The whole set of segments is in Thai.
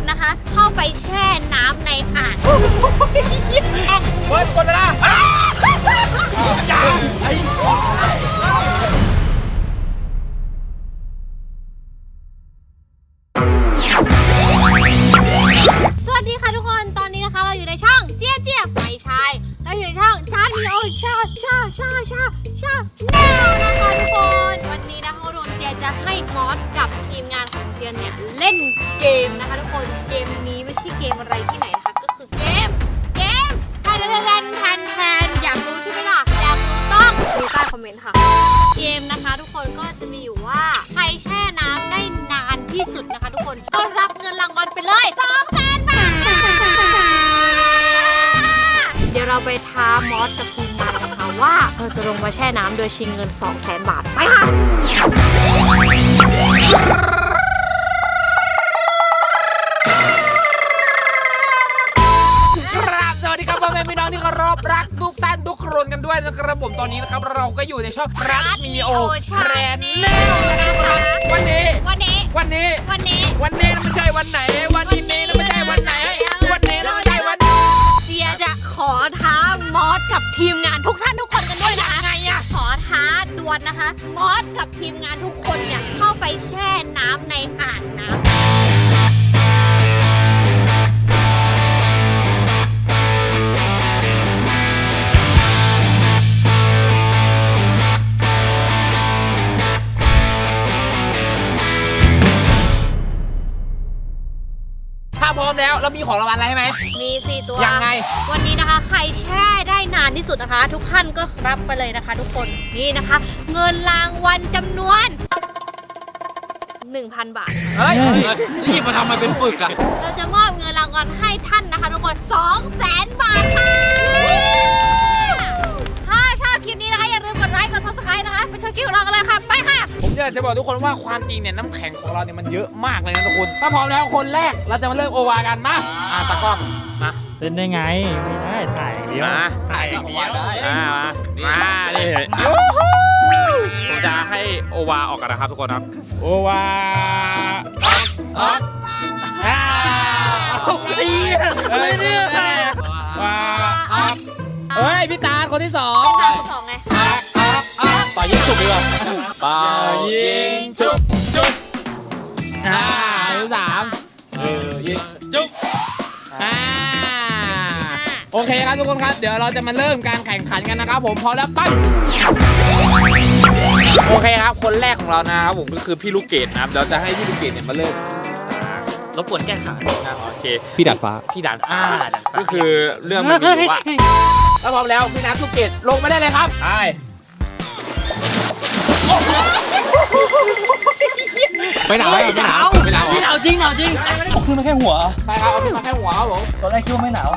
วนนะคะ เข้าไปแช่น้ำในอ่างเปิดกดนะอย่าไอ้ เล่นเกมนะคะทุกคนเกมนี้ไม่ใช่เกมอะไรที่ไหนนะคะก็คือเกมเกมแทนแทนแทนแทนอยากรู้ใช่ไหมล่ะอยากรู้ต้องดูใต้คอมเมนต์ค่ะ เกมนะคะทุกคนก็จะมีอยู่ว่าใครแช่น้ำได้นานที่สุดนะคะ ทุกคนก็รับเงินรางวัลไปเลย2 0 0 0 0 0บาทเดี๋ยวเราไปท้ามอสกับทีมานกันค่ะว่าเราจะลงมาแช่น้ำโดยชิงเงิน2 0 0 0 0 0บาทไปค่ะ รพรักทุกท่านทุกคนกันด้วยนะครับผมตอนนี้นะครับเราก็อยู่ในช่องรักมีโอแครนแนลนะครับวันนี้ วันนี้ วันนี้ วันนี้ วันนี้ไม่ใช่วันไหน วันนี้เมย์ไม่ใช่วันไหน วันนี้ไม่ใช่วันเจียจะขอท้ามอสกับทีมงานทุกท่านทุกคนกันด้วยนะไงอะขอท้าดวลนะคะ มอสกับทีมงานทุกคนเนี่ยเข้าไปแช่น้ำในอ่างน้ำ แล้วเรามีของรางวัลอะไรให้ไหม มีสี่ตัว ยังไง วันนี้นะคะ ใครแช่ได้นานที่สุดนะคะ ทุกท่านก็รับไปเลยนะคะ ทุกคนนี่นะคะ เงินรางวัลจำนวน 1,000 บาท เฮ้ยหยิบมาทำมาเป็นปึกอะเราจะมอบเงินรางวัลให้ท่านนะคะ ทุกคน2แสนบาทค่ะ ไปชมคลิปของเรากันเลยค่ะไปค่ะผมอยากจะบอกทุกคนว่าความจริงเนี่ยน้ำแข็งของเราเนี่ยมันเยอะมากเลยนะทุกคนถ้าพร้อมแล้วคนแรกเราจะมาเริ่มโอวากันมาอ่าตากล้องมาเล่นได้ไงไม่ได้ถ่ายอย่างเดียวมาถ่ายอย่างเดียวอ่ามามานี่ผมจะให้โอวาออกกันนะครับทุกคนครับโอวาออกอ้าวเฮ้ยเนี่ยว้าออกเฮ้ยพี่ตาลคนที่สองตามสองไงป่า ยิงฉุบดีกว่าป่ายิงฉุบฉุบอ่าที่สามเออยิงฉุบอ่าโอเคครับทุกคนครับ เดี๋ยวเราจะมาเริ่มการแข่งขันกันนะครับ ผมพร้อมแล้วไปโอเคครับ คนแรกของเรานะครับผมก็คือพี่ลูกเกดนะครับเราจะให้พี่ลูกเกดเนี่ยมาเริ่มอ่ารบกวนแก้ไขนะโอเคพี่ดัดฟ้าพี่ดันอ่าก็คือเรื่องมันมีอยู่ว่าถ้าพร้อมแล้วพี่นัทลูกเกดลงมาได้เลยครับไป ไปหนาวไปหนาวไปหนาวไม่หนาวจริงหนาวจริงเอาขึ้นมาแค่หัวใช่ครับเอาขึ้นมาแค่หัวครับผมตอนแรกคิดว่าไม่หนาว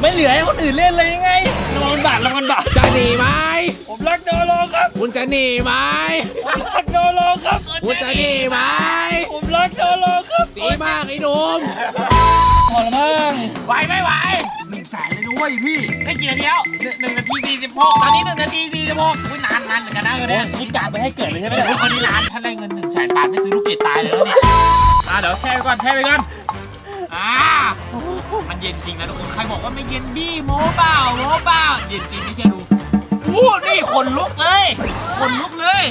ไม่เหลือให้คนอื่นเล่นเลยยังไงระวังบาดระวังบาดจะหนีไหมผมรักโดโลครับ คุณจะหนีไหมผมรักโดโลครับ คุณจะหนีไหมผมรักโดโลครับดีมากไอ้หนุ่มพอแล้วมั้งไหวไม่ไหวหนึ่ง แสนเลยด้วยพี่ ได้กี่นาทีแล้วหนึ่งนาทีสี่สิบหกตอนนี้หนึ่งนาทีสี่สิบหกอุ้ยนานนานเหมือนกันนะเออโอ้เนี่ยนี่การไปให้เกิดเลยใช่ไหมโอ้ยคนนี้ร้านถ้าได้เงินหนึ่งแสนบาทไม่ซื้อลูกเกดตายเลยแล้วเนี่ยอ่าเดี๋ยวแช่ไปก่อนแช่ไปก่อนอ่ามันเย็นจริงนะทุกคนใครบอกว่าไม่เย็นบี้โม้เปล่าโม้เปล่าเย็นจริงไม่เชื่อดูอู้นี่ขนลุกเลยขนลุกเลย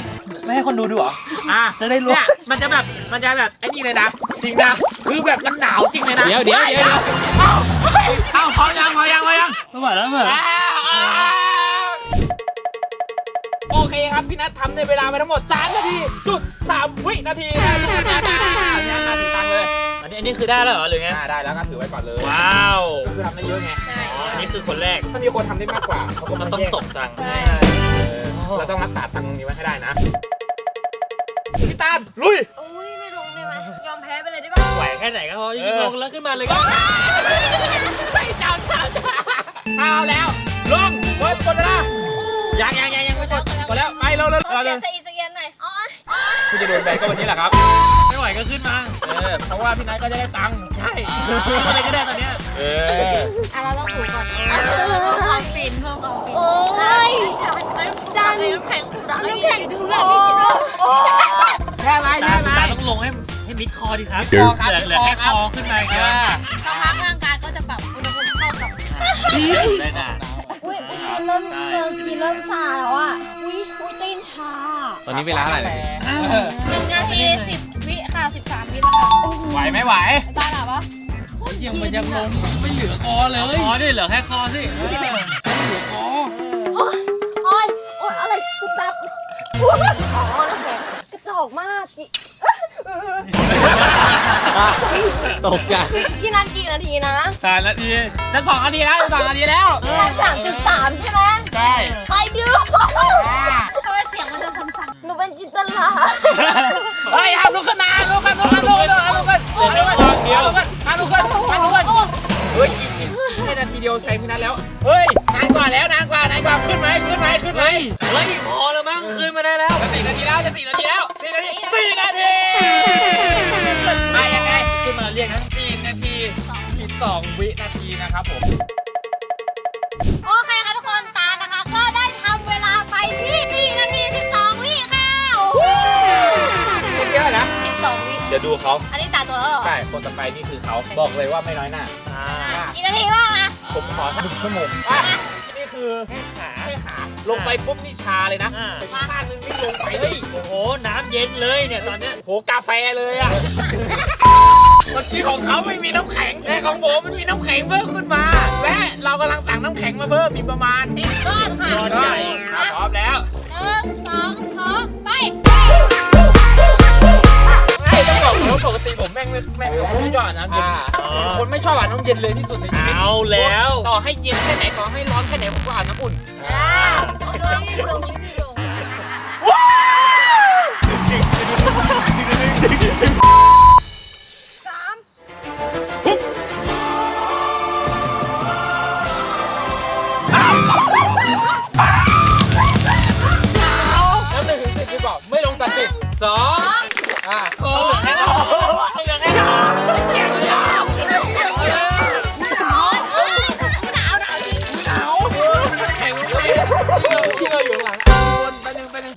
ไม่ให้คนดูดูเหรอ อะจะได้รู้ เนี่ยมันจะแบบมันจะแบบไอ้นี่เลยนะจริงนะคือแบบมันหนาวจริงเลยนะเดี๋ยวเดี๋ยวเดี๋ยว เอ้าเฮ้ยเอ้าพอยังพอยังพอยัง ไม่ไหวแล้วไม่ไหวแล้วอ้าวโอเคครับ พี่นัททำในเวลาไปทั้งหมด 3 นาทีจุด3วินาทีนะทุกคนนะเนี่ยนาทีตังค์เลยอันนี้อันนี้คือได้แล้วเหรอหรือไงอ่าได้แล้วก็ถือไว้ก่อนเลยว้าวก็คือทำได้เยอะไงใช่อันนี้คือคนแรกถ้ามีคนทำได้มากกว่าเขาก็มันมาต้องแย่ตกตังค์ ใช่ เออเราต้องรักษาตังค์ตรงนี้ไว้ให้ได้นะ พี่ตาลลุยอุ้ยไม่ลงได้ไหมยอมแพ้ไปเลยได้ปะไหวแค่ไหนก็พอเออลงแล้วขึ้นมาเลยก็ไม่เจ้าเจ้าเจ้าเอาแล้ว ลงกดกดนะยังยังยังยังไม่กดกดแล้วไปเร็วเร็วเอาเร็เสีวยสอีสเกียนหน่อยอ๋อคุณจะโดนแบนก็วันนี้แหละครับ ไม่ไหวก็ขึ้นมา เออ เพราะว่าพี่นายก็จะได้ตังค์ ใช่อะไรก็ได้ตอนเนี้ย เอออะเราต้องถูก่อนเพิ่มความฟินเพิ่มความฟินโอ้ยจานน้ำแข็งน้ำแข็งดูแลโอ้โอ้ แค่ไหมตาแค่ไหมตาต้องลงให้ให้มิดคอดิครับคอครับเหลือเหลือแค่คอครับคอขึ้นมาอีกเอแล้วอสักพักร่างกายก็จะปรับอุณหภูมิเข้ากับได้นานอุ้ยอุ้ยเริ่มเริ่มกินเริ่มซาแล้วอะอุ้ยอุ้ยเต้นชาตอนนี้เวลาเท่าไหร่หนึ่งนาทีสิบวิค่ะสิบสามวิแล้วค่ะไหวไหมไหวตาหนาปะยังมันยังลงไม่เหลือคอเลยคอดิเหลือแค่คอสิเออเหลือคอโอ้ยโอ้ยโอ้ยอะไรสุดตับ อกมากกี่ตกใจกี่นาทีนาทีนะสามนาทีจะสองนาทีแล้วจะสองนาทีแล้วสามจุดสามใช่ไหมใช่ไปดูทำไมเสียงมันจะสั่นๆหนูเป็นจินตลาเฮ้ยห้ามลุกขึ้นมาลุกขึ้นลุกขึ้นลุกขึ้นลุกขึ้นลุกขึ้นลุกขึ้นเดียวห้ามลุกขึ้นห้ามลุกขึ้นเฮ้ยอีกอีกแค่ นาทีเดียวใช้พี่นัทแล้ว เฮ้ย นานกว่าแล้วนานกว่านานกว่าขึ้นไหมขึ้นไหมขึ้นไหมเฮ้ยพอแล้วมั้งขึ้นมาได้แล้วจะสี่นาทีแล้วจะสี่นาทีแล้วสี่นาทีสี่นาทีไปยังไงขึ้นมาเรียกนะสี่นาทีสิบสองวินาทีนะครับผมโอเคค่ะทุกคนตานะคะ ก็ได้ทำเวลาไปที่4นาที12วิค่ะโอ้โหเยอะนะ12วิเดี๋ยวดูเขาอันนี้ตาตัวแล้วเหรอใช่คนต่อไปนี่คือเขาบอกเลยว่าไม่น้อยหน้าอ่ากี่นาทีบ้างอะ ผมขอสักหนึ่งชั่วโมงอะนี่คือแค่ขาแค่ขาลงไปปุ๊บนี่ชาเลยนะอ่าอีกข้างนึงนี่ลงไปเฮ้ยโอ้โห น้ำเย็นเลยเนี่ยตอนเนี้ยโหกาแฟเลยอะเมื่อกี้ของเขาไม่มีน้ำแข็งแต่ของผมมันมีน้ำแข็งเพิ่มขึ้นมา และเรากำลังสั่งน้ำแข็งมาเพิ่มอีกประมาณสิบก้อนค่ะก้อนใหญ่อะพร้อมแล้วหนึ่งสองพร้อม ไปไม่ต้องบอกว่าปกติผมแม่งไม่แม่งเป็นคนไม่ชอบอาบน้ำเย็นคนไม่ชอบอาบน้ำเย็นเลยที่สุดในชีวิตเอาแล้ว ต่อให้เย็นแค่ไหนต่อให้ร้อนแค่ไหนผมก็อาบน้ำอุ่นอ่าลงยืดลงยืดล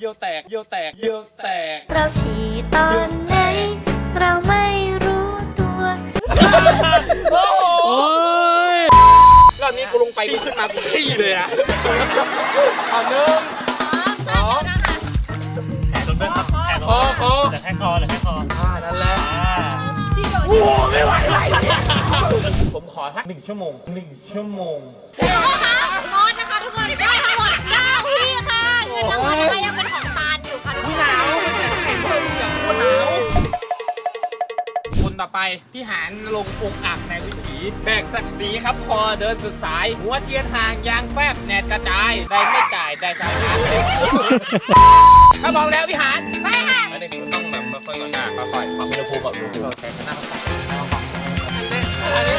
ไปหนึ่งไปหนึ่งเยียวแตกเยียวแตกเยียวแตก เราฉี่ตอนไหน เราไม่รู้ตัว โอ้โหรอบนี้กูลงไปกูขึ้นมากูขี้เลยนะเอาหนึ่งสองนะคะแขนลงด้วยครับแขนลงคอคอเหลือแค่คอเหลือแค่คออ่านั่นแหละอ่าที่โดนโอ้ไม่ไหวผมขอสักหนึ่งชั่วโมงหนึ่งชั่วโมงนะคะมอสนะคะทุกคนได้ทั้งหมด พี่หานลงองค์อักในวิถีแบกศักดิ์ศรีครับคอเดินสุดสาย หัวเทียนห่างยางแฟบแหนดกระจาย ได้ไม่จ่ายได้สาระถ้าบอกแล้วพี่หานไปค่ะอันนี้คุณต้องแบบค่อยๆก่อนนะค่อยๆปรับอุณหภูมิแบบดูเราแข่งกันหน้าอันนี้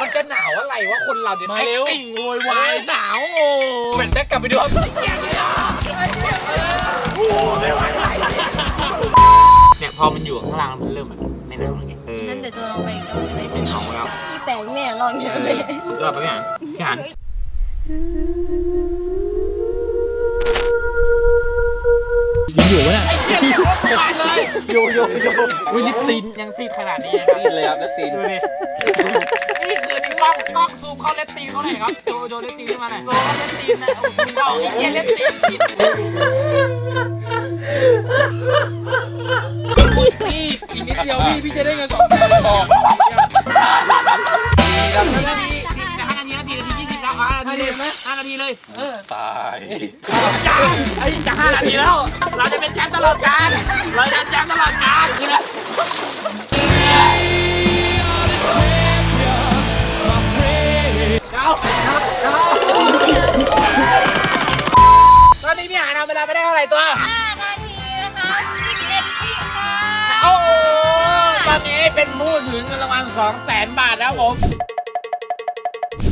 มันจะหนาวอะไรวะคนเราเนี่ยมาเร็วติ่งโวยวายหนาวโอ้เหมือนแบกกลับไปดูครับ อมันอยู่ข้างล่างมันเริ่มแบบไม่หนาวไงเอองั้นเดี๋ยวตัวเราไปกันเลยไม่หนาวแล้วพี่แต่งเนี่ยลองเยอะเลยสุดยอดปะพี่หานพี่หานยังอยู่ปะเนี่ยอยู่อยู่อยู่วิลิปตินยังซีดขนาดนี้ซีดเลยครับเลปตินดูดินี่คือนี่กล้องกล้องซูมเข้าเลปตินเขาหน่อยครับโดโดเลปตินขึ้นมาหน่อยโดเข้าเลปตินนะโอ้โหเราไอ้เหี้ยเลปติน พี่อีกนิดเดียวพี่พี่จะได้เงินสองแสนออกครันาทีห้านาทีนาทีนาทียี่สิบแล้วอ่านาทีไหมห้านาทีเลยเออตายจ้าไอ้จะห้านาทีแล้ว เราจะเป็นแชมป์ตลอดกาลเราจะแชมป์ตลอดกาลคืออะไรตอนนี้พี่หานเอาเวลาไปได้เท่าไหร่ตัว เป็นผู้ถึงเงินรางวัล2แสนบาทแล้วผม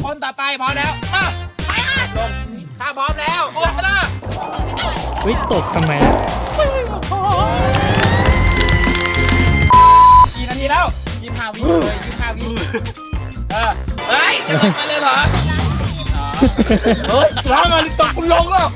คนต่อไปพร้อมแล้วมาไปค่ะลงถ้าพร้อมแล้วกดไปเลยวิตกทำไมนะกี่นาทีแล้วยี่ห้าวิเลยยี่ห้าวิเออเฮ้ยจะลงไปเลยเหรออ๋อเฮ้ยร้องมาตกคุณลงแล้ว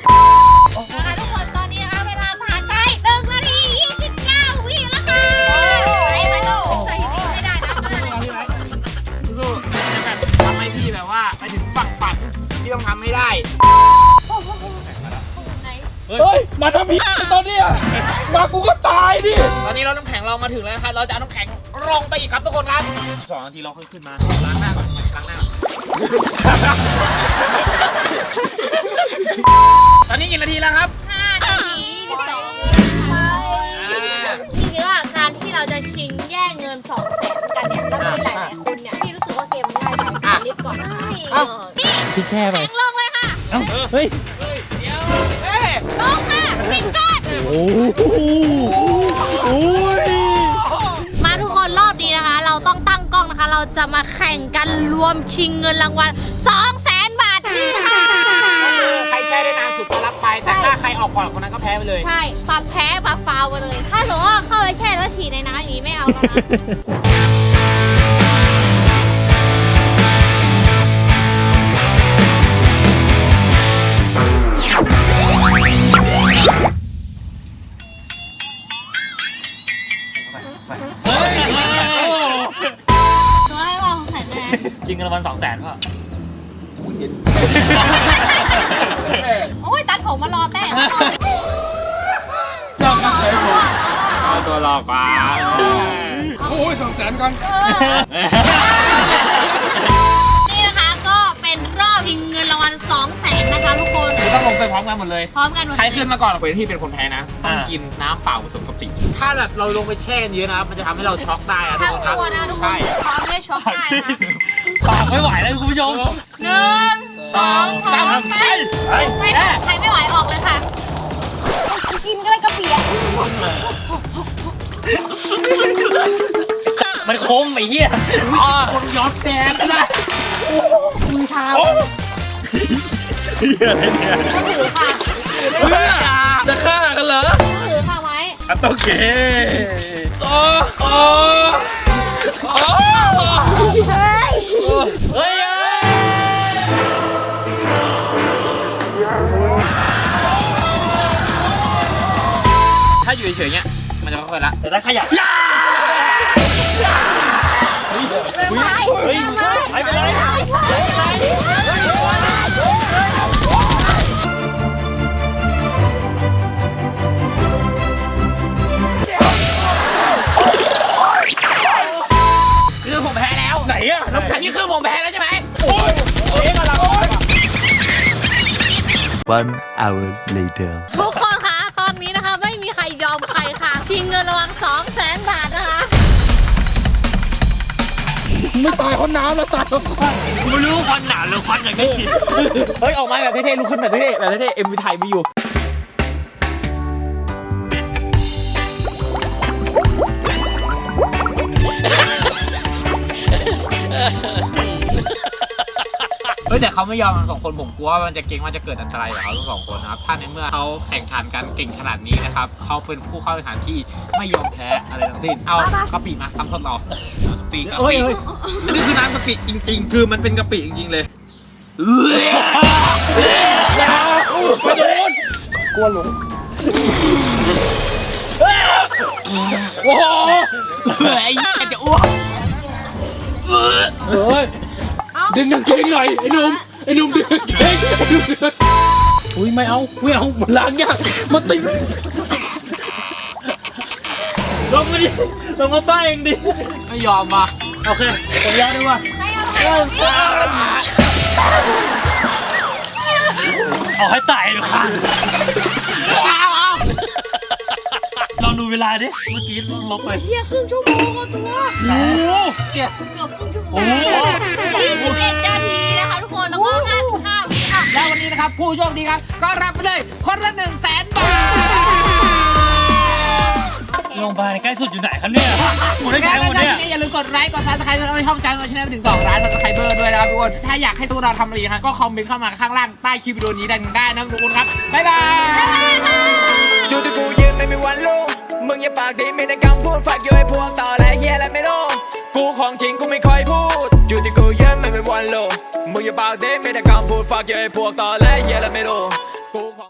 เฮ้ย มาทำพี่ตอนเนี้ยมากูก็ตายดิ ตอนนี้เราน้ำแข็งเรามาถึงแล้วนะครับ เราจะเอาน้ำแข็งลงไปอีกครับทุกคนครับสองนาทีเราค่อยขึ้นมาล้างหน้าก่อนล้างหน้าก่อนตอนนี้กี่นาทีแล้วครับห้านาทีสิบสองอ่าจริงๆว่าการที่เราจะชิงแย่งเงินสองแสนกันเนี่ยเรามีหลายๆคนเนี่ยที่รู้สึกว่าเกมมันง่ายไปรีบก่อนนะคะนี่พี่แช่ไปแข่งลงเลยค่ะ เอ้าเฮ้ยเดี๋ยวเฮ้ย ลงค่ะปิดก้อนโอ้โหโอ้ยมาทุกคนรอบนี้นะคะ เราต้องตั้งกล้องนะคะ เราจะมาแข่งกันรวมชิงเงินรางวัล2แสนบาทนี่ค่ะ ใครแช่ได้นานสุดก็รับไป แต่ถ้าใครออกก่อนคนนั้นก็แพ้ไปเลย ใช่ปรับแพ้ปรับฟาวไปเลย ถ้าสมมติว่าเข้าไปแช่แล้วฉี่ในน้ำอย่างนี้ไม่เอาแล้วนะ ริงกันวันสองแสนป่ะโอ้ยตัดผมมารอแต่งแล้วก่อนชอบกันเลยผมเอาตัวหลอกมาโอ้ยสองแสนก่อน นี่นะคะก็เป็นรอบชิงเงินรางวัล2แสนนะคะทุกคนคือต้องลงไปพร้อมกันหมดเลย พร้อมกันหมดใครขึ้นมาก่อนคนที่เป็นคนแพ้นะ ต้องอ่ากินน้ำเปล่าผสมกะปิถ้าแบบเราลงไปแช่เยอะนะครับมันจะทำให้เราช็อกได้นะทุทั้กงคนครับตัวนะทุกคนใช่พร้อมด้วยช็อปได้นะ คะปากไม่ไหวแล้วคุณผู้ชมหนึ่งสองสามไปไม่ใครไม่ไหวออกเลยค่ะกินก็เลยกระเปียกมันคมไอ้เหี้ยคนย้อนแดงก็ได้มือชาเหี้ยอะไรเนี่ยก็ถือค่ะเพื่อจะฆ่ากันเหรอถือค่ะไว้อะโอเคโอ้โอ้โอ้ เฮ้ยเฮ้ยถ้าอยู่เฉยๆเนี้ยมันจะไม่ค่อยละแต่ถ้าขยับไปเฮ้ยไปไผมแพ้แล้วใช่ไหมโอ้ยเอ๊ะอะไรโอ้ย One hour later. ทุกคนคะตอนนี้นะคะไม่มีใครยอมใครค่ะ ชิงเงินรางวัลสองแสนบาทนะคะ ไม่ตายเพราะน้ำแล้วตายเพราะควันไม่รู้ควันหนาหรือควันอย่างนี้เฮ้ย ออกมาแบบเท่ๆลุกขึ้นแบบเท่ๆแบบเท่ๆเอ็มวีไทยไม่อยู่เฮ้ยแต่เขาไม่ยอมทั้งสองคนผมกลัวว่ามันจะเก่งว่าจะเกิดอันตรายกับเขาทั้งสองคนนะครับถ้าในเมื่อเขาแข่งขันกันเก่งขนาดนี้นะครับเขาเป็นผู้เข้าแข่งขันที่ไม่ยอมแพ้อะไรทั้งสิ้นเอากะปิมาทำทดลองกะปิกะโอ้ยปิอันนี้คือน้ำกะปิจริง ๆ คือมันเป็นกะปิจริงๆเลยอย่าไปโดนกลัวหลงโอ้โหไอ้เหี้ยจะอ้วกเฮ้ย ดึงกางเกงหน่อยไอ้หนุ่มไอ้หนุ่มดึงกางเกงไอ้หนุ่มดึงอุ้ยไม่เอาไม่เอามันล้างยากมันติดลงมาดิลงมาป้าเองดิไม่ยอมว่ะโอเคผมยอมดีกว่าเอาให้ตายเลยค่ะลองดูเวลาดิ เมื่อกี้ลบไปเฮียครึ่งชั่วโมงตัวโอ้โหเกือบครึ่งชั่วโมง โอ้โห 21นาทีนะคะทุกคน แล้วก็ 55วิอะ แล้ววันนี้นะครับผู้โชคดีครับ ก็รับไปเลยคนละหนึ่งแสนบาทโรงพยาบาลใกล้สุดอยู่ไหนครับเนี่ยผมได้ใช้หมดเนี่ยอย่าลืมกดไลค์กดซับสไครต์แล้วก็ช่องใจมาชแนลไปถึง2ล้านซับสไครเบอร์ด้วยนะครับทุกคน ถ้าอยากให้พวกเราทำอะไรนะครับก็คอมเมนต์เข้ามาข้างล่างใต้คลิปวิดีโอนี้ได้ได้นะครับทุกคนครับ บ๊ายบายจุดที่กูยืนไม่มีวันรู้มึงอย่าปากดีมีแต่คำพูดฝากอยู่ไอ้พวกต่อและเฮียและไม่รู้ กูของจริงกูไม่ค่อยพูดอยู่ที่กูเยอะไม่เป็นวันโลมึงอย่าปากเด้ไม่ได้คำพูดฝากเยอะไอ้พวกต่อและเยอะและไม่รู้กูของ